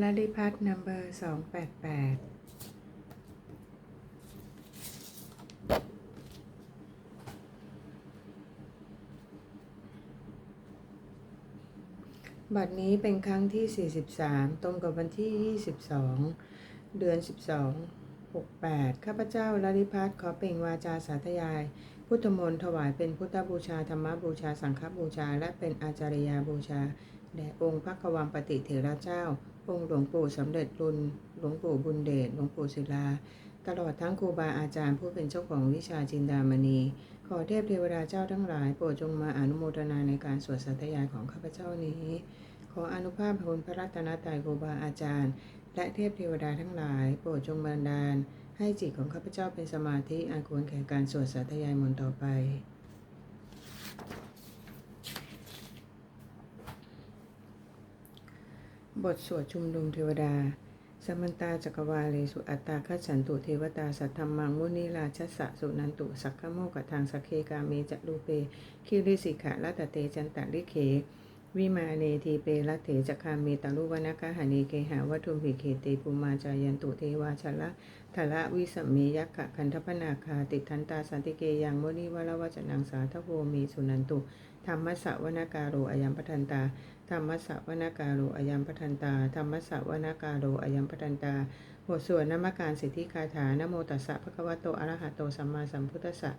ลลิพัฒนัมเบอร์สองแปดแปดบัตรนี้เป็นครั้งที่ 43 ตรงกับวันที่ 22 เดือน 12 68 ข้าพเจ้าลลิพัฒขอเปล่งวาจาสาธยาย พุทธมนต์ถวายเป็นพุทธบูชา ธรรมบูชา สังฆบูชา และเป็นอาจารยาบูชา แด่องค์พระกวัมปฏิเถระเจ้า องค์หลวงปู่สำเร็จรุนหลวงปู่บุญเดชหลวงปู่ศิลา ตลอดทั้งครูบาอาจารย์ผู้เป็นเจ้าของวิชาจินดามณี ขอเทพเทวดาเจ้าทั้งหลายโปรดจงมาอนุโมทนาในการสวดสัตยายของข้าพเจ้านี้ ขออนุภาพพระคุณพระรัตนตรัยครูบาอาจารย์ และเทพเทวดาทั้งหลาย โปรดจงบันดาล ให้จิตของข้าพเจ้าเป็นสมาธิอาควรแก่การสวดสัตยายมนต์ต่อไป บทสวดชุมนุมเทวดา สมันตาจักรวาเลสุอัตตาคัจฉันตุเทวตาสัทธรรมังมุนีราชสสะสุนันตุสักขโมกทางสกเคกาเมจัลูเป คิริสิกะละตเตจันตะลิเข วิมาเนทีเปละเถจคามีตาลุวนาคหานีเกหาวัตุภิเคเตปุมาจายันตุเทวาชละทละวิสัมเมยักขะคันทพนาคาติทันตาสันติเกยังมุนีวรวัจนังสาทโวมีสุนันตุธรรมสสวนาการโรอายัมปทันตา ธรรมสสวนากาโรอยัมปทันตา ธรรมสสวนากาโรอยัมปทันตา บทสวดนมการสิทธิคาถานโมตัสสะภะคะวะโตอะระหะโตสัมมาสัมพุทธัสสะ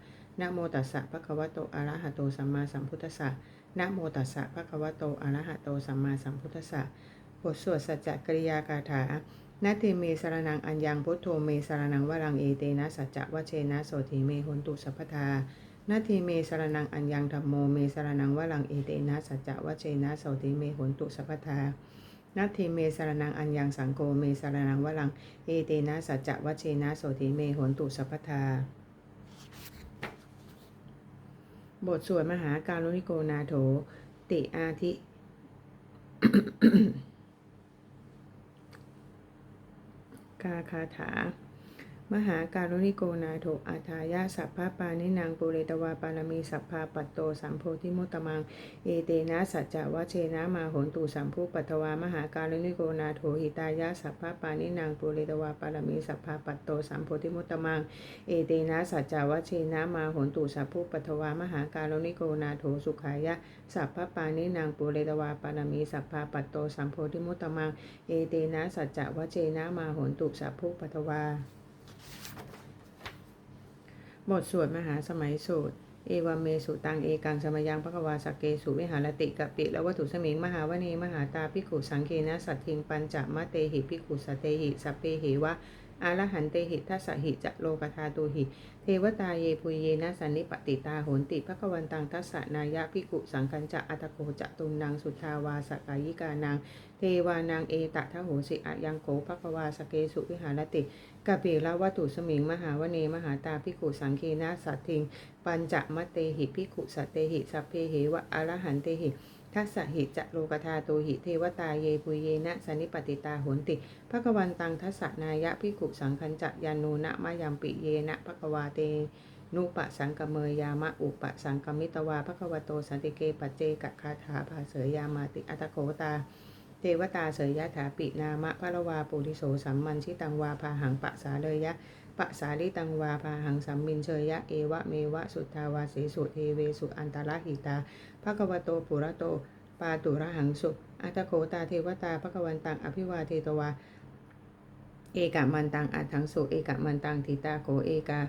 นโมตัสสะภะคะวะโตอะระหะโตสัมมาสัมพุทธัสสะนโมตัสสะภะคะวะโตอะระหะโตสัมมาสัมพุทธัสสะ บทสวดสัจจกริยาคาถานาทีเมสรนังอัญญังพุทโธเมสรนังวรังเอเตนะสัจจะวะเชนะโสธีเมหนตุสัพพทา นาทีเมสรนังอัญญังธรรมโมเมสรนังวลังเอเตนะสัจจะวเชนะโสติเมหนตุสัพพทานาทีเมสรนังอัญญังสังโฆเมสรนังวลังเอเตนะสัจจะวเชนะโสติเมหนตุสัพพทาบทสวดมหาการุณิโกนาโถ ติอาทิ กาคาถา มหาการุณิโกนาโถอาทายาสัพพะปานินางปุเรตวาปารมีสัพพาปัตโตสัมโพธิมุตมัง เอเตนะสัจจวเชนะมาหนตุสัมภูปัตวามหาการุณิโกนาโถหิตายาสัพพะปานินางปุเรตวาปารมีสัพพาปัตโตสัมโพธิมุตมัง เอเตนะสัจจวเชนะมาหนตุสัพพุปัทวามหาการุณิโกนาโถสุขายะสัพพะปานินางปุเรตวาปารมีสัพพาปัตโตสัมโพธิมุตมัง เอเตนะสัจจวเชนะมาหนตุสัพพุปัทวา บทสวดมหาสมัยสูตร เอวาเมสุตังเอกังสมยังพระกวาสกเกสุวิหารติกะปิและวัตถุสมิงมหาวเนมหาตาพิขุสังเคนะสัตทิงปัญจมะเตหิพิขุสเตหิสัพเพหิวะอารหันเตหิทัสหิจะโลกธาตุหิ เทวตาเยปุยเยนะสันนิปติตาโหนติพระกวันตังทัสสนายะพิกุสังคัญจะอัตโกจะตุงนางสุทาวาสกายิกานาง เทวานางเอตะทะโหสิอะยังโกภควาสเกสุวิหารติกะปิละวัตถุสมิงมหาวเนมหาตาพิกุสังเคนะสัตทิง ปัญจมเตหิพิกุสัตเตหิสัพเพเหวะอรหันเตหิทัสสหิจะโลกธาโตหิเทวตาเยปุเยนะสันิปติตาโหนติภะควันตังทัสสะนายะพิกุสังคัญจะยานูนะมะยัมปิเยนะภะควาเตนุปะสังกเมยามะอุปะสังกมิตวาภควโตสันติเกปัจเจกคาถาภาเสยยามาติอัตโกตา เทวตาเสยยะถาปินามะพะละวาปุริโสสัมมันชิตังวาพาหังปะสาเลยยะปะสาลิตังวาพาหังสัมมินเชยยะเอวะเมวะสุทธาวาเสสุเทเวสุอันตรหิตาภควโตปุระโต ปาตุระหังสุอัตโกตาเทวตาภควันตังอภิวาเทตวา เอกะมันตังอัตถังสุเอกะมันตังทิตาโกเอกา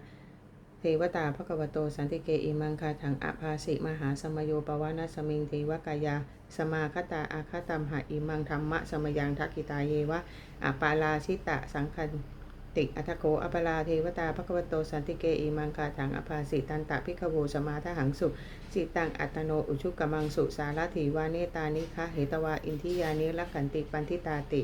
เทวตาภควโตสันติเกอิมังคาถังอภาสิมหาสมโยปวานาสมิงเทวกายา สมาคตาอาคตัมหะอิมังธรรมะสมยังทักกิตาเยวะอปาลาชิตะสังคันติอัตโกอปาลาเทวตาภควโตสันติเกอิมังคาถังอภาสิตันตะพิกโวสมาทหังสุสิตังอัตโนอุชุกกมังสุสารถีวาเนตานิคะเหตวาอินทิยานิลักขันติปันทิตาติ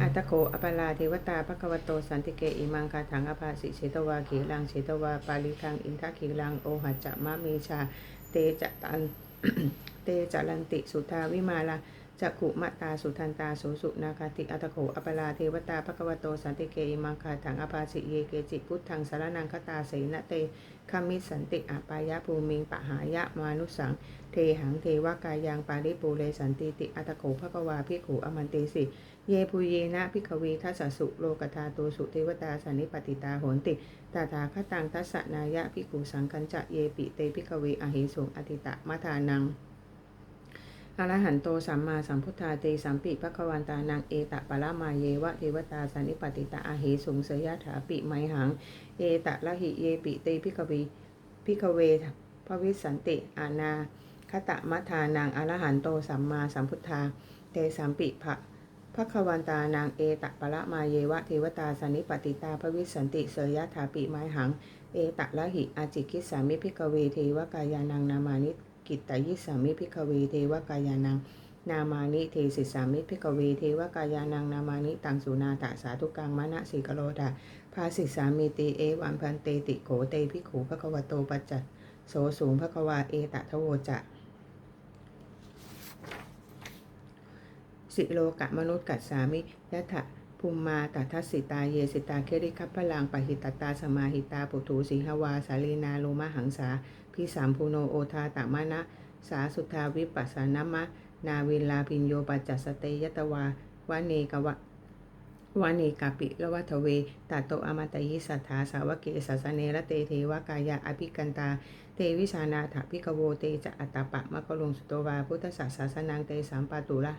อัตโคอปาลาเทวตาภควโตสันติเกอิมังคาถังอภาสิเชตวาขีลังเชตวาปาลิทังอินทขีลังโอหัจจะมะเมชา เตจะตันเตจะลันติสุทาวิมาลาจักขุมะตาสุทันตาสุสุนาคาติอัตโขอปราเทวตาภควโตสันติเกอิมังคาถังอภาสิเยเกจิพุทธังสารนังคตาเสนเตคามิสันติอาปายะภูมิงปะหายะมานุสัง เทหังเทวกายังปาริปูเรสันติติอัตโขภควาพิขูอมันติสิ เยปุเยนะพิกวีทัสสุโลกธาตุสุเทวตาสันนิปติตาโหนติ ตาถาคตังทัสสนายะพิกุสังคัญจะเยปิเตพิกวีอหิสุงอติตะมัทานังอรหันโตสัมมาสัมพุทธาเตสัมปิภควันตานังเอตะปะละมาเยวะเทวตาสันนิปติตาอาเหสุงเสยยะถาปิไมหัง เอตะละหิเยปิเตพิกวีพิกเวพระวิสันติอานาคตะมัทานังอรหันโตสัมมาสัมพุทธาเตสัมปิภะ ภควันตานางเอตะปะละมาเยวะเทวตาสันิปติตาพระวิสันติเสยยะถาปิไมหัง เอตะละหิอาจิกิสามิพิกเวเทวกายานังนามานิกิตตยิสามิพิกเวเทวกายานัง นามานิเทสิสามิพิกเวเทวกายานังนามานิตังสุนาตะสาธุกังมะนะสิกโลดาภาสิสามิติเอวันพันเตติโกเตพิขูภควโตปัจจโสสูงภควาเอตะทโวจะ สิโลกะมนุษย์กัสสามิยะถะภูมิมาตัทสสิตาเยสิตาเคริคัพพลังปหิตตาสมาหิตาปุถุสิหวาสาลีนาโลมหังสาพิสามภูโนโอทาตามะนะ สาสุทาวิปัสสานมะ นาวินลาพินโยปัจจสเตยตวาวาเนกวะวาเนกาปิละวัทเวตาโตอมตยิสัทธาสาวกเกสัสเนระเตเทวกายะอภิกันตาเตวิชานาถพิกโวเตจะอัตตปะมะกลงสุตวาพุทธศาสนานังเตสัมปาตุละ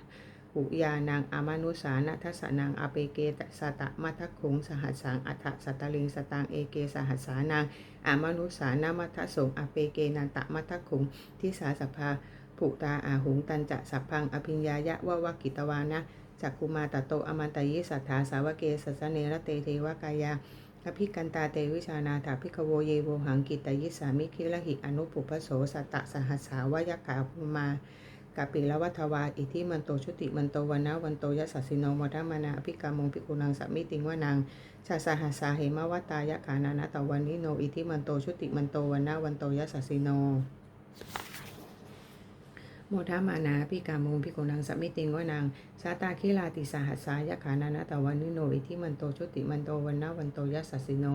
หุยานังอามานุสานะทัสนังอเปเกตสตะมัทคุงสหัสสังอัฏฐสัตตลิงสตังเอเกสหัสสานังอามานุสานามัทสงอเปเกนันตะมัทคุงทิสาสภาปุตาอาหุงตันจะสัพพังอภิญญายะวะวะกิตวานะจักคุมาตโตอมันตยิสัทธาสาวเกสัสเนระเตเทวกายาอภิกันตาเตวิชานาถาพิกโวเยโวหังกิตยิสามิคิละหิอนุปุพโสสัตตะสหัสสาวยกาภุมา กาปิละวัทวา อิทิมันโตชุติมันโตวันนะวันโตยัสสสิโนมทัมานาอภิกามงพิกุนังสัมมิติงวานังชาสหัสาเหมวัตายะขานานะตะวันนิโน อิทิมันโตชุติมันโตวันนะวันโตยัสสสิโนโมทามานาพิกามงพิกุนังสัมมิติงวานังสาตาคิลาติสหัสสายะขานานะตะวันนิโน อิทิมันโตชุติมันโตวันนะวันโตยัสสสิโน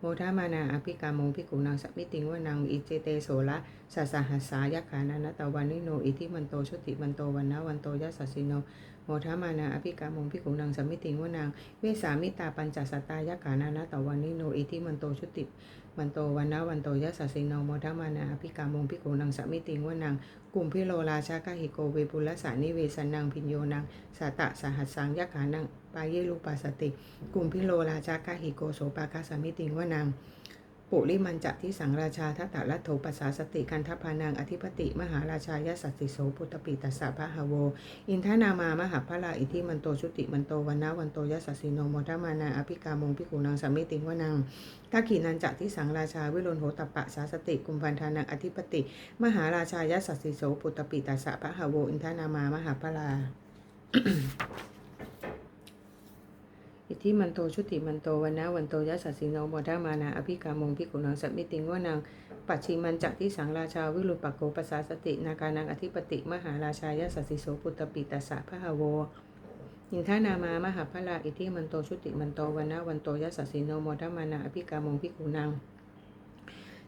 โมทามานาอภิกามงพิกุนังสัมมิติงวานังอิเจเตโสละสาสหัสสายะขานานะตะวันนิโนอิทิมันโตชุติมันโตวันนะวันโตยัสสสิโนโมทามานาอภิกามงพิกุนังสัมมิติงวานังเวสามิตาปัญจสตายะขานานะตะวันนิโนอิทิมันโตชุติมันโตวันนะวันโตยัสสสิโนโมทามานาอภิกามงพิกุนังสัมมิติงวานังกุมพิโลราชากะหิโกเวปุลสานิเวสนังพิญโยนังสาตะสหัสสังยะขานังายเยลูปัสติกุมพิโลราชากะหิโกโสปากาสามิติงวานังปุริมันจะที่สังราชาทัตตะลัทโถปัสสาสติกันทพานังอธิปติ มหาราชายสัสติโสพุทธปิตัสสะพะหโว อินทนามามหาพลาอิทิมันโตชุติมันโตวันนะวันโตยัสสสิโนโมทมานาอภิกามงพิกุนังสัมมิติงวนังทักขีนันจะที่สังราชาวิรุณโหตปะสาสติกุมพันธานังอธิปติ มหาราชายสัสติโสปุตตปิตัสสะพะหโว อินทนามามหาพลา อิทธิมันโตชุติมันโตวันนะวันโตยัสสสิโนโมทามานาอภิกามงพิกุนังสัมมิติงวนังปัจฉิมันจักที่สังราชาวิรุปปโกปัสสาสติ นาการนังอธิปติมหาราชายัสสสิโสปุตตปิตาสสะพะหะโวยินทานามามหาพลาอิทธิมันโตชุติมันโตวันนะวันโตยัสสสิโนโมดามานาอภิกามงพิกุนัง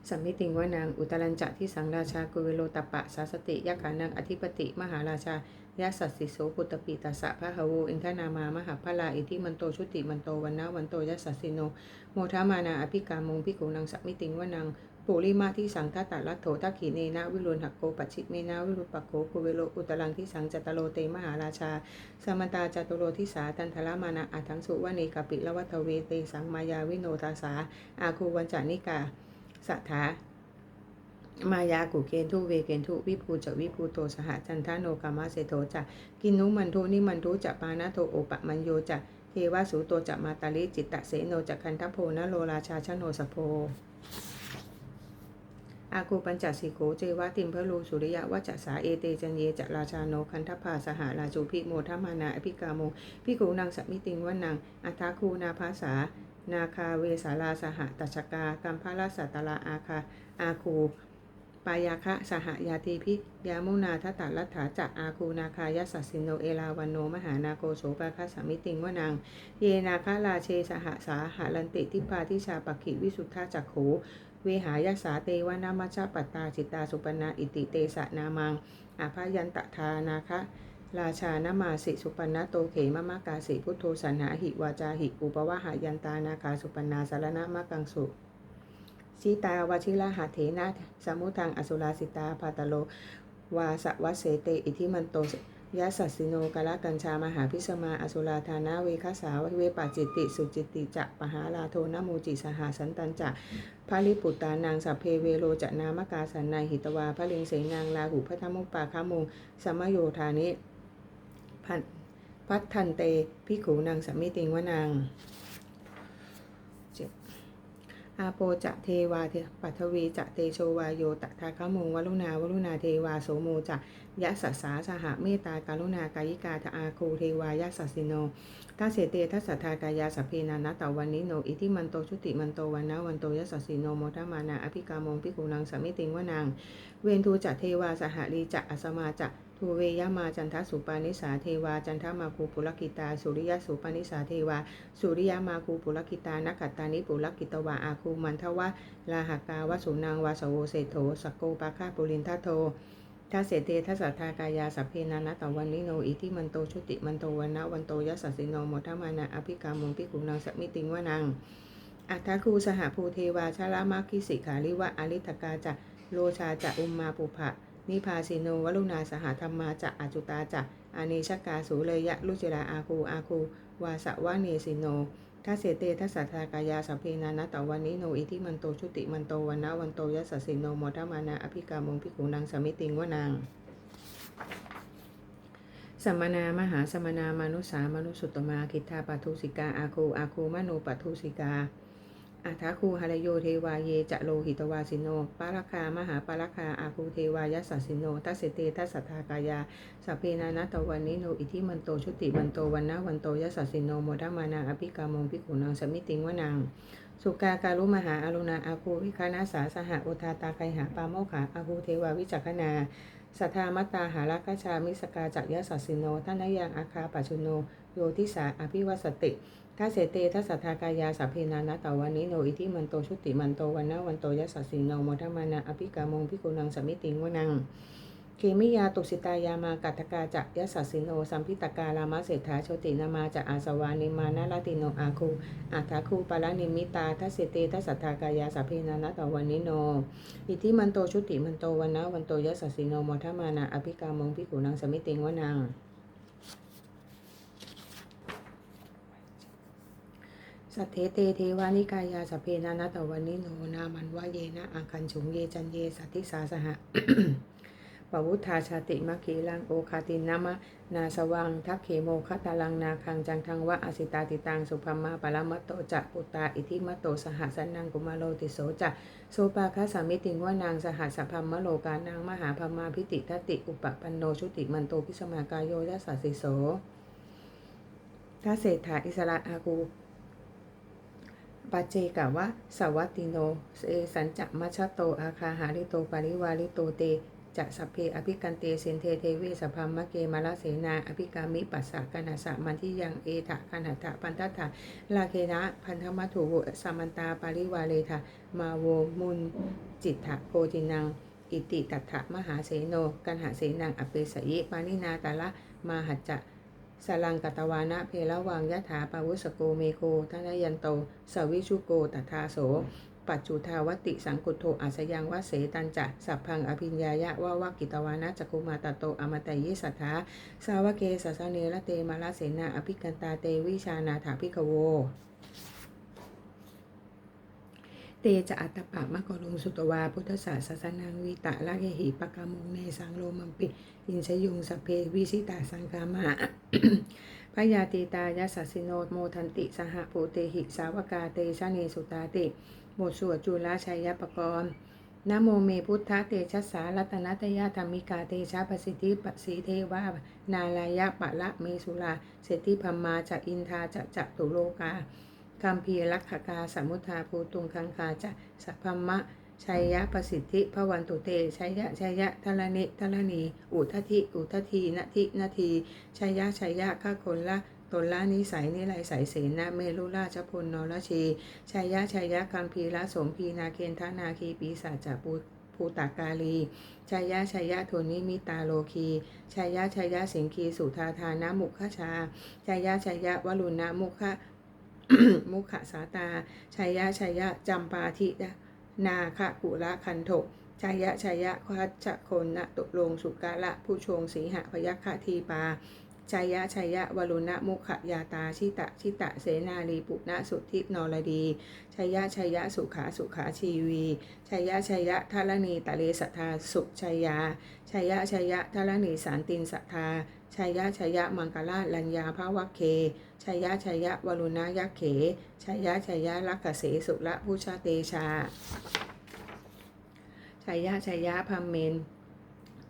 สัมมิติงวานางอุตรัญจะที่สังราชากุเวโลตปะสาสติยักขานังอธิปติ มหาราชายาสัสสิโสปุตตปิตัสะพะหะโวอินทนามามหาพลาอิทิมันโตชุติมันโตวันนะวันโตยัสสสิโน โมทามานาอภิกามงพิกุนังสัมมิติงวานังปุริมาที่สังทัตตลัทโถทักขีเนนะวิรุณหักโกปัจฉิเมนะวิรุปโกกุเวโลอุตรังที่สังจตโลเตมหาราชาสมตาจตุโลทิสาตันทละมานะอัทังสุวเนกปิละวัทเวเตสังมายาวิโนทาสาอาคูวันจานิกา สัทธามายากุเกนทุเวเกนทุวิภูจะวิภูโตสหจันทโนกามาเสโทจะกินนุมันทุนิมันทุจะปานาโทโอปะมันโยจะเทวสูโตจะมาตาลิจิตตะเสโนจะคันทโพนะโลราชาชโนสโพอากูปัญจสิโกเจวะติมพะลูสุริยะวัจจะสาเอเตจันเยจะราชาโนคันทภาสหาราจูพิโมทมานาอภิกาโมพิกูนางสัมมิติงวันังอัทาคูนาภาษา นาคาเวสาลาสหตัชกากัมพาลสัตลาอาคา อาคู ปายาคะสหยาติพิยามุนาทตาลัฐาจะอาคูนาคายสสสินโนเอลาวันโนมหานาโกโสปาคะสมิติงวนังเยนาคะราเชสหสาหาลันติทิปาทิชาปกิวิสุทธาจักโขเวหายสาเตวานามัชฌปัตตาจิตตาสุปนาอิติเตสะนามังอาภายันตทานาคะ ราชานามาสิสุปันนโตเขมมะกาสิพุทโธสันหาหิวาจาหิอุปวะหายันตานาคาสุปันนาสารณะมะกังสุสีตาวชิระหาเถนะสมุทังอสุราสิตาปาตโล วาสวัสเสเตอิทิมันโตยะสัสสิโนกะละกัญชามหาพิสมาอสุราธานาเวคสาวเวปาจิติ สุจิติจะปหาลาโทนโมจิสหาสันตันจะพาลิปุตตานางสัพเพเวโรจะนามกาสันนายหิตวาพระลิงเสนางลาหูพระธมุปปาคามุงสมโยธานิ พัททันเตพิขูนางสมิติงวนางอาโปจะเทวาเทปัทวีจะเตโชวาโยตถาคามงวลุนาวลุนาเทวาโสโมจะยะสัสสาสหเมตตาการุณากายิกาทอาคูเทวายะสัสิโนทัสเสเตทัสสัทากายาสัพเพนานะตวันนิโนอิทิมันโตชุติมันโตวันนะวันโตยะสัสิโนโมทมานาอภิกามงพิกุนังสมิติงวนังเวนทูจะเทวาสหลีจะอัสมาจะ ทูเวยมาจันทสุปานิสาเทวา จันทมาคูปุลกิตา สุริยสุปานิสาเทวา สุริยมาคูปุลกิตานักขตานิปุลกิตวาอาคูมันทวะลาหากาวสุนางวาสโวเศโธสกโกปาคาปุรินทโทถ้าเสเตทัสสะทากายาสัพเพนานะตวันนิโนอิทิมันโตชุติมันโตวันนะวันโตยัสสสิโนโมทมานะอภิกามุงพิกุนังสมิติงวนังอัทธคูสหภูเทวาชาลามาคิสิขาลิวะอริตกาจะโลชาจะอุมมาปุภะ นิพาสิโนวลุนาสหธรรมาจะอาจุตาจะอาเนชกาสูเลยะลุจิราอาคูอาคูวาสวะเนสิโนถ้าเสเตทัสสะทากายาสัพเพนานะตวันนิโนอิทิมันโตชุติมันโตวันนะวันโตยัสสิโนโมทมานะอภิกามุงพิกุนังสมิติงวนังสมนามหาสมนามานุสามนุสุตตมาคิทธาปัทุสิกาอาคูอาคูมโนปัทุสิกา อัทาคูหารโยเทวาเยจะโลหิตวาสิโน ปาราคามหาปาราคาอาคูเทวายสสสิโนทัสเสเตทัสสทากายาสัพเพนานะตวันนิโนอิทิมันโตชุติมันโตวันนะวันโตยัสสสิโนโมทมานาอภิกามงพิกุนังสมิติงวนังสุกาการุมหาอารุณาอาคูวิคานาสาสหอุทาตาไคหาปาโมขาอาคูเทวาวิจักขณาสัทธามัตตาหาราคชามิสกาจักยสัสสิโนท่านยังอาคาปัจจุโนโยทิสาอภิวัสติ ทัสเสเตทัสสัทธากายาสัพเพนานะตวันนิโน อิทิมันโตชุติมันโตวันนะวันโตยัสสสิโนโมทมานาอภิกามงพิกุนังสมิติงวนังเคมิยาตุสิตายามากัตกาจะยสสสิโนสัมพิตกาลามาเศรษฐาโชตินามาจะอาสวานิมานาลาติโนอาคูอัฏฐาคูปาลานิมิตาทัสเสตทัสสัทธากายาสัพเพนานะตวันนิโนอิทิมันโตชุติมันโตวันนะวันโตยัสสสิโนโมทมานาอภิกามงพิกุนังสมิติงวนัง สัทเทเตเทวานิกายาสเพนานะตวันนิโนนามันวะเยนะอังคันฉุงเยจันเยสัทธิสาสหะปวุธาชาติมะขีลังโอคาตินามะนาสวังทักเขโมคตาลังนาคังจังทังวะอสิตาติตังสุภมมาปรมัตโตจะปุตตาอิทิมัตโตสหสันนังกุมาโลติโสจะโสปาคาสามิติงว่านางสหัสสพัมมโลกานางมหาพมาพิติทติอุปปันโนชุติมันโตพิสมากายโยยัสสสิโสทัเศรษฐาอิสระอากู ปัจเจกะวะสวัตติโนเอสัญจะมัชโต อาคาหาริโตปาริวาริโตเตจะสัพเพอภิกันเตเสนเทเทเวสพัมมะเกมาลเสนา อภิกามิปัสสะกนัสสะมันที่ยังเอทะกนัตถะปันทัตถะลาเคนะพันธมัตุวสามันตาปาริวาเลทะมาโวมุนจิตถะโพจินัง อิติตัถะมหาเสโนกันหาเสนังอเปสยิปานินาตาละมาหัจจะ สลังกตวานะเพละวังยะถาปาวุสโกเมโกทนยันโตสวิชุโกตถาโส ปัจจุทาวติสังกุโทอาสยังวะเสตันจะสัพพังอภิญญายะวาวากิตวานะจักุมาตโตอมตะยิสัทธาสาวเกสัสเนละเตมาลเสนาอภิกันตาเตวิชานาถาพิกโว เตจะอัตปะมะกรุงสุตวา พุทธศาสสนังวิตะละเกหิปะกามุงเนสังโลมัมปิอินชยุงสเพวิสิตาสังคามาพยาตีตายาสัสสิโนโมทันติสหภูเตหิสาวกาเตชะเนสุตาติบทสวดจุลชัยยปกรณ์นโมเมพุทธเตชะสารัตนัตยาธรรมิกาเตชะปสิทธิปสีเทวานาลายะปะละเมสุลาเศรษฐิพมมาจะอินทาจะจะตุโลกา คัมภีร์ลักขกาสมุทธาภูตุงคังคาจะสัพพมะชัยยะประสิทธิพระวันตุเตชัยยะชัยยะทรณิทรณีอุทธิอุทธีนาทินาทีชัยยะชัยยะข้าคนละตนละนิสัยนิไรสายเสนาเมรุราชพลนรชีชัยยะชัยยะกัมพีละสมพีนาเคนทนาคีปีศาจจาปุภูตากาลีชัยยะชัยยะโทนิมิตาโลคีชัยยะชัยยะสิงคีสุธาทานามุขชาชัยยะชัยยะวรุณะมุข มุขสาตาชัยยะชัยยะจำปาทินาคะกุละคันโถชัยยะชัยยะคัจจคนนะตุลงสุกาละผู้ชงสีหะพยัคฆทีปาชัยยะชัยยะวรุณมุขยาตาชิตะชิตะเสนาลีปุณะสุทธินรดีชัยยะชัยยะสุขาสุขาชีวีชัยยะชัยยะทารณีตะเลสัทธาสุชัยยาชัยยะชัยยะทารณีสารตินสัทธาชัยยะชัยยะมังกลาลัญญาภวัคเค ชัยยะชัยยะวรุณะยักเขชัยยะชัยยะลักขเสสุละพุชาเตชาชัยยะชัยยะพัมเมน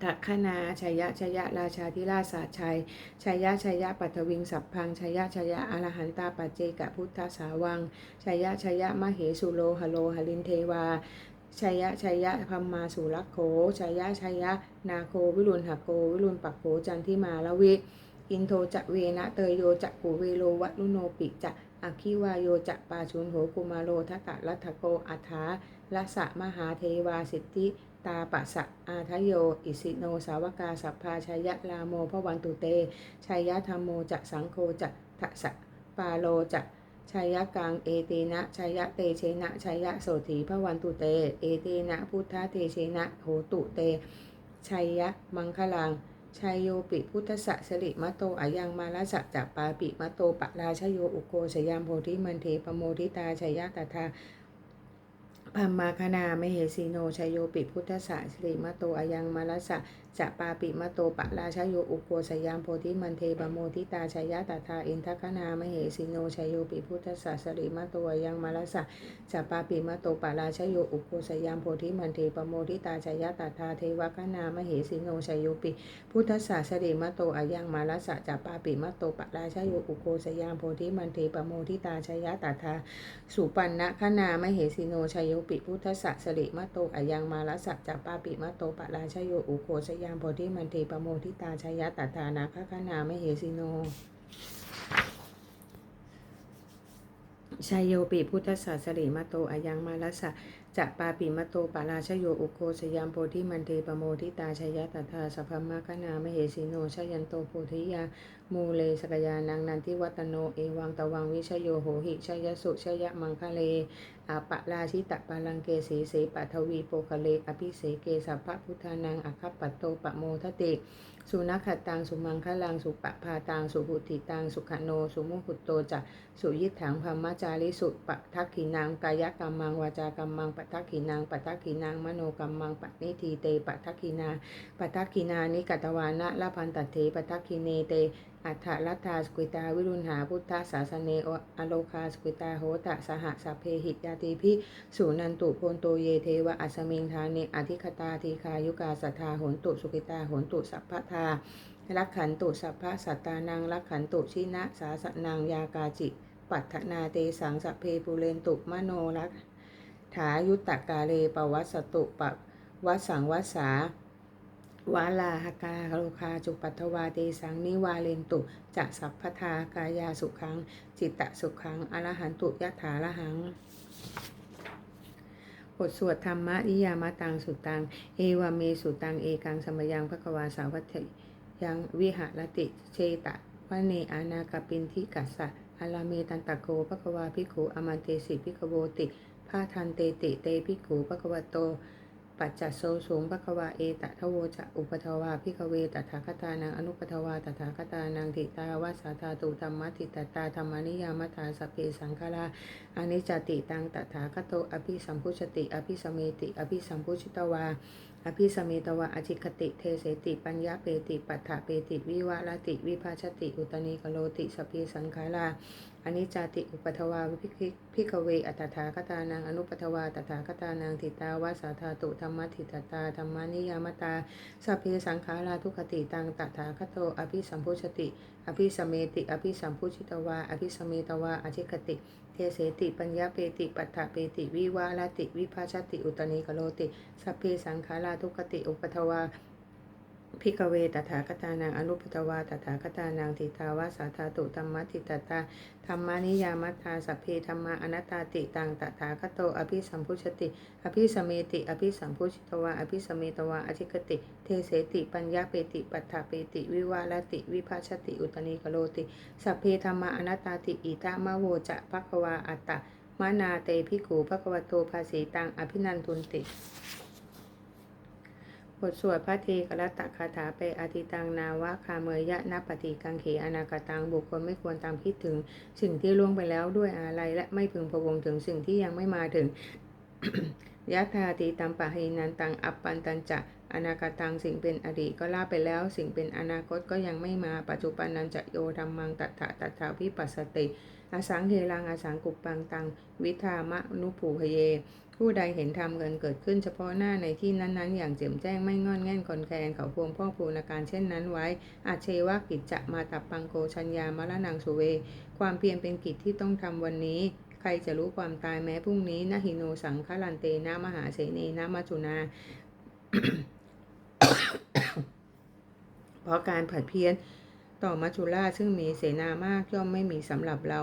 ทักขนาชัยยะชัยยะราชาธิราชาชัยชัยยะชัยยะปัทวิงสัพพังชัยยะชัยยะอรหันตาปัจเจกพุทธสาวังชัยยะชัยยะมเหสุโลหโลหลินเทวาชัยยะชัยยะพัมมาสุรักโขชัยยะชัยยะนาโควิรุณหโกวิรุณปักโขจันทิมาละวิ อินโทจะเวนะเตยโยจะกุเวโลวัลุโนปิจะอคิวาโยจะปาชุนโหกุมาโลทัตตะรัตโกอัฐาลัสะมหาเทวาสิทธิตาปะสะอาทะโย อิสิโนสาวกาสัพพาชัยยะลาโมพระวันตุเตชัยยะธรรมโมจะสังโฆจะทะสะปาโลจะชัยยะกังเอเตนะชัยยะเตเชนะชัยยะโสถีพระวันตุเต เอเตนะพุทธเตเชนะโหตุเตชัยยะมังคลัง ชายโยปิพุทธะสริมะโตอายังมาลสะจัปปาปิมะโตปะราชโยอุโกชยามโพธิมันเทปโมทิตาชยาตถาพัมมาคณามเหสีโนชยโยปิพุทธะสริมะโตอายังมาลสะจะปาปิมโตปะราชโยอุโกชยามโพธิมันเทปโมทิตาชยยะตถาอินทคณามเหสีโนชโยปิพุทธสะสริมโตอายังมาลสะจะปาปิมโตปะราชโยอุโกชยามโพธิมันเทปโมทิตาชยยะตถาเทวคณามเหสีโนชโยปิพุทธศาสริมโตอายังมาลสะจัปปาปิมโตปะราชโยอุโกสยามโพธิมันเทปโมทิตาชยะตถาสุปันนะคณามเหสิโนชโยปิพุทธศาสริมโตอายังมาลสะจัปปาปิมโตปะราชโยอุโกสยามโพธิมันเทปโมทิตาชยะตถานาคคณามเหสิโนชัยโยปิพุทธศาสริมาโตอายังมาลสะ จะปาปิมโตปาราชโยอุโคสยามโพธิมันเทปโมทิตาชยตถาสัพพมะคณามเหสิโนชยันโตโพธิยามูเลสกยานังนันทิวัตโนเอวังตวังวิชโยโหหิชยสุชยมังคะเลอาปะราชิตะปาลังเกสีเสปัทวีโปคะเลอภิเสเกสัพพะพุทธานังอคัปปโตปะโมทติ สุนัขตัง สุมังคลัง สุปะพาตัง สุหุติตัง สุขโน สุมุขุตโตจะสุยิถังพัมมจาริสุปะทักขินังกายกรรมังวาจากรรมังปะทักขินังปะทักขินังมโนกรรมังปะนิทีเตปะทักขินาปะทักขินานิกัตวานะละพันตเถปะทักขิเนเต อัฏฐรัตาสกุตาวิรุณหาพุทธศาสเนอโลคาสกุตาโหตะสหสัพเพหิตยาติพิสุนันตุโพนโตเยเทวะอัสมิงทาเนอธิคตาทีคายุกาสัทธาโหนตุสุกิตาโหนตุสัพพทาลักขันตุสัพพสัตตานังลักขันตุชินะสาสนังยากาจิ ปัฏฐนาเตสังสัพเพปุเรนตุมโนรักถายุตตกาเลปวัสสตุปวัสสังวัสสา วาลาหกาโลคาจุปัทวาเตสังนิวาเลนตุจะสัพพทากายาสุขัง จิตตะสุขังอรหันตุยะถาละหังบทสวดธรรมะนิยามะตังสุตัง เอวาเมสุตังเอกังสมยังพระกวาสาวัตยังวิหารติเชตะวะเนอานากปินทิกัสสะอาลาเมตันตะโกพระกวาภิกขุอมันเตสิภิกขโวติพาทันเตติเตภิกขุพระกวโต ปัจจัสโซสูงภควาเอตทโวจะอุปทวาพิกเวตถาคตานังอนุปทวาตถาคตานังติตาวาสาธาตุธรรมติตตาธรรมานิยามตาสเพสังฆราอนิจจติตังตถาคโตอภิสัมพุชติ อภิสเมติ อภิสัมพุชิตวา อภิสเมตวะอจิคติเทเสติปัญญาเปติปัฏฐาเปติวิวาลติวิภาชติ อุตนิกโลติสพเพสังขาราอนิจจติอุปัทวาวิภิกพิกเวอัตถาคตานังอนุปัทวาตถาคตานังทิตาวาสาธาตุธรรมทิตตาธรรมานิยามตาสัพเพสังขาราทุกขติตังตถาคโตอภิสัมพุชติ อภิสมเมติ อภิสัมพุชิตวาอภิสมเมตวาอชิกติ เทเสติปัญญาเปติปัฏฐเปติวิวาลติ วิภาชติอุตนิกโลติ สัพเพสังขาราทุกติอุปทวา พิกเวตถาคตานังอนุปตวาตถาคตานังทิตาวาสาธาตุธรรมทิตตาธรรมานิยามัตตาสัพเพธรรมาอนัตตาติตังตถาคโตอภิสัมพุชติ อภิสมเมติ อภิสัมพุชิตวาอภิสมเมตวาอธิกติ เทเสติปัญญาเปติปัฏฐเปติ วิวาลติ วิภาชติ อุตเนกโลติ สัพเพธรรมาอนัตตาติอิตามะโวจะภควาอัตตะมานาเตภิกขุภควโตภาสีตังอภินันทุนติ บทสวดพระเทกรตะคาถาเปอาทิตังนาวะคาเมยยะนัปฏิกังเขอนาคตังบุคคลไม่ควรตามคิดถึง สิ่งที่ล่วงไปแล้วด้วยอะไรและไม่พึงพะวงถึงสิ่งที่ยังไม่มาถึงยะธาติตัมปะหินันตังอัปปันตันจะอนาคตังสิ่งเป็นอดีตก็ล่าไปแล้ว สิ่งเป็นอนาคตก็ยังไม่มาปัจจุบันนันจะโยธรรมังตัทธะตัทธาวิปัสสติ อสังเฮลังอสังกุปปังตัง วิธามะนุภูพเย ผู้ใดเห็นธรรมเกินเกิดขึ้นเฉพาะหน้าในที่นั้นๆ อย่างแจ่มแจ้งไม่งอนแง่นคอนแคลนเขาพวงพ่อพูนอาการเช่นนั้นไว้ อาเชวะกิจจะมาตับปังโกชัญญามรณังสุเว ความเพียรเป็นกิจที่ต้องทำวันนี้ใครจะรู้ความตายแม้พรุ่งนี้นะหิโนสังคลันเตนะมหาเสเนนะมัจุนา เพราะการผัดเพี้ยนต่อมัจุราซึ่งมีเสนามากย่อมไม่มีสำหรับเรา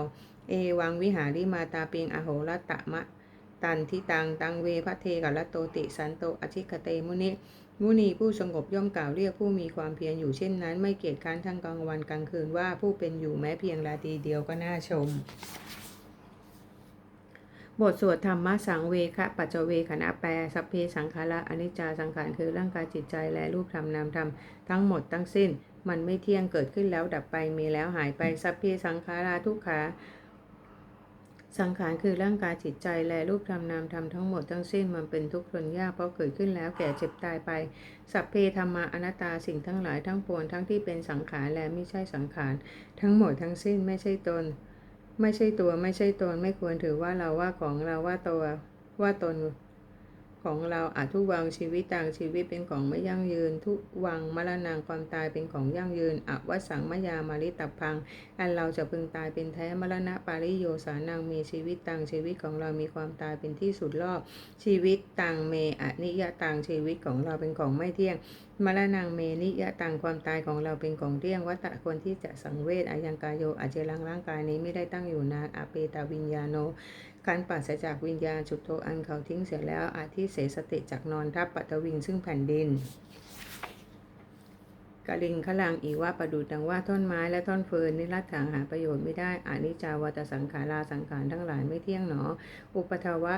เอวังวิหาริมาตาเปียงอโหรตะมะ ตันทิตังตังเวพระเทกัลโตติสันโตอชิคเตมุนิมุนีผู้สงบย่อมกล่าวเรียกผู้มีความเพียรอยู่เช่นนั้น ไม่เกียจค้านทั้งกลางวันกลางคืนว่าผู้เป็นอยู่แม้เพียงราตรีเดียวก็น่าชม บทสวดธรรมะสังเวคะปัจจเวขณะแปลสัพเพสังขาระอนิจจาสังขารคือร่างกายจิตใจและรูปธรรมนามธรรมทั้งหมดทั้งสิ้น มันไม่เที่ยงเกิดขึ้นแล้วดับไปมีแล้วหายไปสัพเพสังขาราทุกขา สังขารคือร่างกายจิตใจและรูปธรรมนามธรรมทั้งหมดทั้งสิ้นมันเป็นทุกข์ทนยากเพราะเกิดขึ้นแล้วแก่เจ็บตายไป สัพเพธรรมาอนัตตาสิ่งทั้งหลายทั้งปวงทั้งที่เป็นสังขารและไม่ใช่สังขาร ทั้งหมดทั้งสิ้นไม่ใช่ตน ไม่ใช่ตัวไม่ใช่ตนไม่ควรถือว่าเราว่าของเราว่าตัวว่าตน ของเราอาจทุกวังชีวิตต่างชีวิตเป็นของไม่ยั่งยืน ทุกวังมรณงความตายเป็นของยั่งยืนอวสังมยามาริตับพัง อันเราจะพึงตายเป็นแท้มรณะปาริโยสานังมีชีวิตต่างชีวิตของเรามีความตายเป็นที่สุดรอบชีวิตต่างเมอนิยต่างชีวิตของเราเป็นของไม่เที่ยงมรณงเมนิยะต่างความตายของเราเป็นของเที่ยงวัตตะควรที่จะสังเวชอายังกายโยอาจเจรังร่างกายนี้ไม่ได้ตั้งอยู่นานอาเปตาวิญญาโน การปราศจากวิญญาณจุดโทอันเขาทิ้งเสียแล้ว อาทิเสสติจากนอนทับปัตวิงซึ่งแผ่นดินกลิงขลังอีว่าประดุดดังว่าท่อนไม้และท่อนเฟิร์นนิรัตถังหาประโยชน์ไม่ได้อานิจาวัตสังขาราสังขารทั้งหลายไม่เที่ยงหนอ อุปทวะ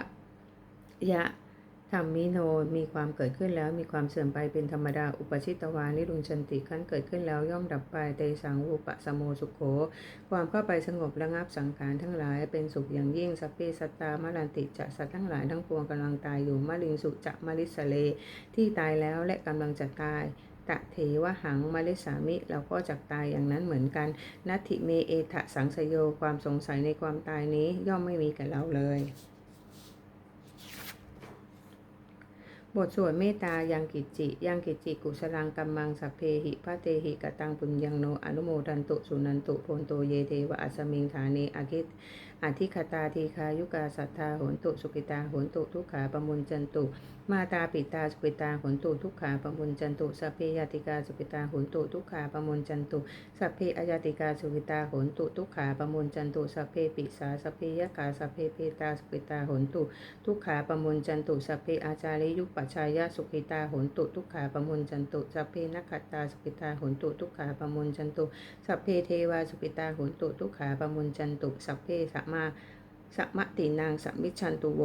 ยะ ธรรมมิโนมีความเกิดขึ้นแล้วมีความเสื่อมไปเป็นธรรมดาอุปชิตวานิรุงชันติขั้นเกิดขึ้นแล้วย่อมดับไปเตสังอุปสมโมสุขโข ความเข้าไปสงบระงับสังขารทั้งหลาย เป็นสุขอย่างยิ่งสัพเพสัตตามรันติจะสัตว์ทั้งหลายทั้งปวงกำลังตายอยู่มะลิงสุจะมะลิสเล ที่ตายแล้วและกำลังจะตายตะเถวหังมาลิสามิเราก็จักตายอย่างนั้นเหมือนกัน นัตถิเมเอทะสังสยโยความสงสัยในความตายนี้ย่อมไม่มีแก่เราเลย บทสวดเมตตายังกิจจิ ยังกิจจิกุสลังกัมมังสัพเพหิพระเตหิกตังปุญญังโนอนุโมทันตุสุนันตุโพนโตเยเทวะอัสมิงฐานีอาคิตอธิคตาทีคายุกาสัทธาโหนตุสุกิตาโหนตุทุกขาปมุญจันตุมาตาปิตาสุกิตาโหนตุทุกขาปมุญจันตุสัพเพยติกาสุกิตาโหนตุทุกขาปมุญจันตุสัพเพอายติกาสุกิตาโหนตุทุกขาปมุญจันตุสัพเพปิสาสัพเพยกาสัพเพเปตาสุกิตาโหนตุทุกขาปมุญจันตุสัพเพอาจาริยุปปัชายะสุขิตาโหนตุทุกขาปมุญจันตุสัพเพนักขตาสุขิตาโหนตุทุกขาปมุญจันตุสัพเพเทวาสุขิตาโหนตุทุกขาปมุญจันตุสัพเพสัมมาสัมมตินางสัมมิชันตุโว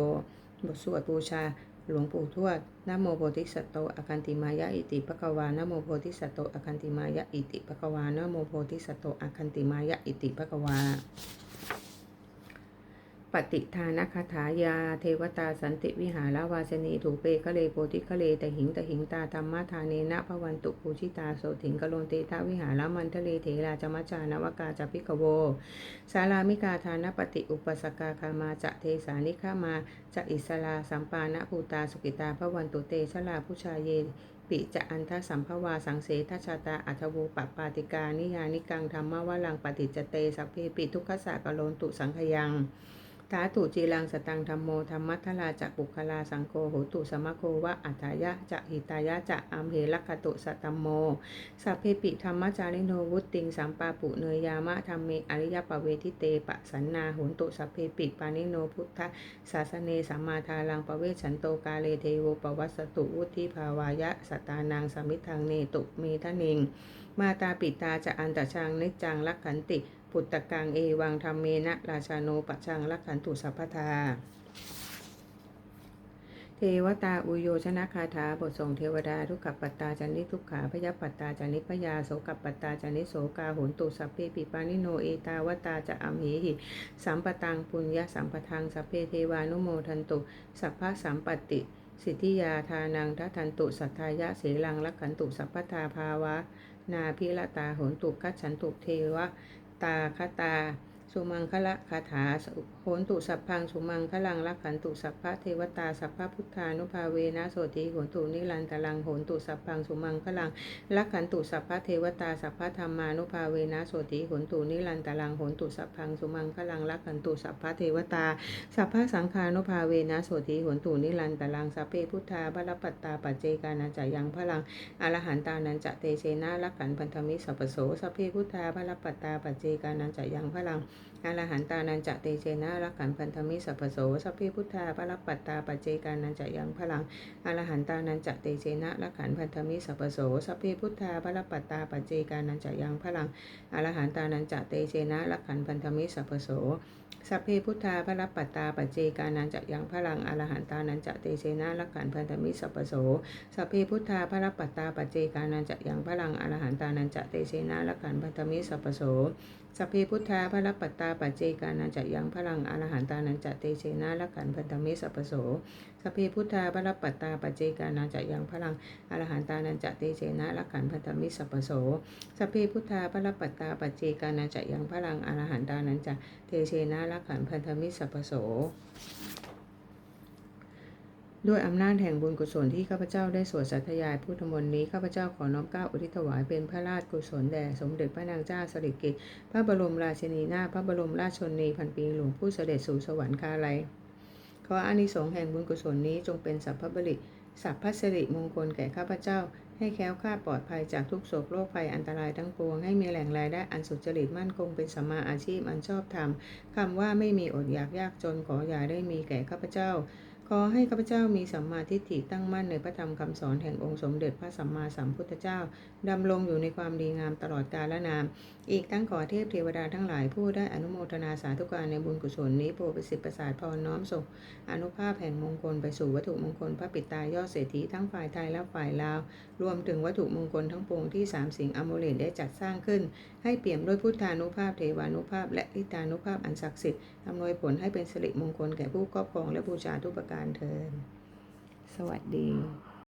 บทสวดบูชา หลวงปู่ทวดนโมโพธิสัตโตอคันติมายะอิติปะกวานโมโพธิสัตโตอคันติมายะอิติปะกวานโมโพธิสัตโตอคันติมายะอิติปะกวา ปฏิทานคาถายา เทวตาสันติวิหารวาสนีถูเปคะเลโพธิคะเลแต่หิงแต่หิงตาธรรมทาเนนะพวันตุปูชิตาโสถิงกโลนเตทาวิหารมันทะเลเถราจมัจานวกาจพิกโวสารามิกาทานปฏิอุปสกาคามาจะเทสานิฆามาจะอิสลาสัมปานะภูตาสุกิตาพวันตุเตชลาผู้ชายเยปิจะอันทสัมภวาสังเสทชาตาอัทวูปปาติกานิยานิกังธรรมวลังปฏิจจเตสัพเพปิทุกขสากโลนตุสังขยัง ทาตุจีรังสตังธรรมโมธรรมัทธลาจักบุคลาสังโฆโหตุสมะโกวะอัฏฐายะจะหิตายะจะอัมเหลักขตุสตัมโมสัพเพปิธรรมจาริโนวุตติงสัมปาปุเนยยามะธรรมเมอริยปเวทิเตปะสันนาโหตุสัพเพปิปานิโนพุทธศาสเนสัมมาทาลังปเวชันโตกาเลเทโวปวัสสตุวุธิภาวายะสตานางสมิทังเนตุเมทะนิงมาตาปิตาจะอันตชังนิจังลักขันติ ปุตตะกังเอวังธรรมเมนะราชาโนปะชังลักขันตุสัพพทา เทวตาอุโยชนะคาถาบทส่งเทวดาทุกขปัตตาจันนิทุกขาพยปัตตาจันนิพยาโสกปัตตาจันนิโสกาโหนตุสัพเพปิปานิโนเอตาวตาจะอัมหหิสัมปตังปุญญาสัมปทังสัพเพเทวานุโมทันตุสัพพะสัมปติสิทธิยาทานังทัทันตุสัทธายะเสลังลักขันตุสัพพทาภาวะ นาพิละตาโหนตุกัจฉันตุเทวะ ตาคตา สุมังคละคาถาโหนตุสัพพังสุมังคลังลักขันตุสัพพะเทวตาสัพพะพุทธานุภาเวนะโสติโหนตุนิรันตลังโหนตุสัพพังสุมังคลังลักขันตุสัพพะเทวตาสัพพะธรรมานุภาเวนะโสติโหนตุนิรันตลังโหนตุสัพพังสุมังคลังลักขันตุสัพพะเทวตาสัพพะสังฆานุภาเวนะโสติโหนตุนิรันตลังสัพเพพุทธาบรปัตตาปัจเจกานาจายังพลังอรหันตานันจะเตเชนะลักขันพันธมิสัพโสสัพเพพุทธาพรปัตตาปัจเจกานันจะยังพลัง อรหันตานันจะเตเชนะลักขันพันธมิสัพพโสสัพเพพุทธาพระปัตตาปัจเจกานันจะยังพลังอรหันตานันจะเตเชนะลักขันพันธมิสัพพโสสัพเพพุทธาพระปัตตาปัจเจกานันจะยังพลังอรหันตานันจะเตเชนะลักขันพันธมิสัพพโสสัพเพพุทธาพระปัตตาปัจเจกานันจะยังพลังอรหันตานันจะเตเชนะลักขันพันธมิสัพพโสสัพเพพุทธาพระปัตตาปัจเจกานันจะยังพลังอรหันตานันจะเตเชนะละขันพันธมิสัพโส สัพเพพุทธาพระปัตตาปัจเจกานันจะยังพลังอรหันตานันจะเตเชนะละขันพันธมิสัพโสสัพเพพุทธาพระปัตตาปัจเจกานันจะยังพลังอรหันตานันจะเตเชนะละขันพันธมิสัพโสสัพเพพุทธาพระปัตตาปัจเจกานันจะยังพลังอรหันตานันจะเตเชนะละขันพันธมิสัพโส ด้วยอำนาจแห่งบุญกุศลที่ข้าพเจ้าได้สวดสัทยายพุทธมนต์นี้ข้าพเจ้าขอน้อมเกล้าอุทิศถวายเป็นพระราชกุศลแด่สมเด็จพระนางเจ้าสิริกิติ์พระบรมราชินีนาถพระบรมราชชนนีพันปีหลวงผู้เสด็จสู่สวรรคาลัยขออานิสงส์แห่งบุญกุศลนี้จงเป็นสัพพบริสัพพสิริมงคลแก่ข้าพเจ้า ให้แคล้วคลาดปลอดภัยจากทุกโศกโรคภัยอันตรายทั้งปวง ให้มีแหล่งรายได้อันสุจริตมั่นคงเป็นสัมมาอาชีพอันชอบธรรมคำว่าไม่มีอดอยากยากจนขออย่าได้มีแก่ข้าพเจ้า ขอให้ข้าพเจ้ามีสัมมาทิฏฐิตั้งมั่นในพระธรรมคำสอนแห่งองค์สมเด็จพระสัมมาสัมพุทธเจ้า ดำรงอยู่ในความดีงามตลอดกาลนาม อีกทั้งขอเทพเทวดาทั้งหลายผู้ได้อนุโมทนาสาธุการในบุญกุศลนี้โปรดประสิทธิ์ประสาทพรน้อมส่งอนุภาพแห่งมงคลไปสู่วัตถุมงคลพระปิตายอดเศรษฐีทั้งฝ่ายไทยและฝ่ายลาว รวมถึงวัตถุมงคลทั้งปวงที่สามสิงอโมเลตได้จัดสร้างขึ้น ให้เปี่ยมด้วยพุทธานุภาพเทวานุภาพ และอิตานุภาพอันศักดิ์สิทธิ์อำนวยผลให้เป็นสิริมงคลแก่ผู้ครอบครองและบูชาทุกประการเทินสวัสดี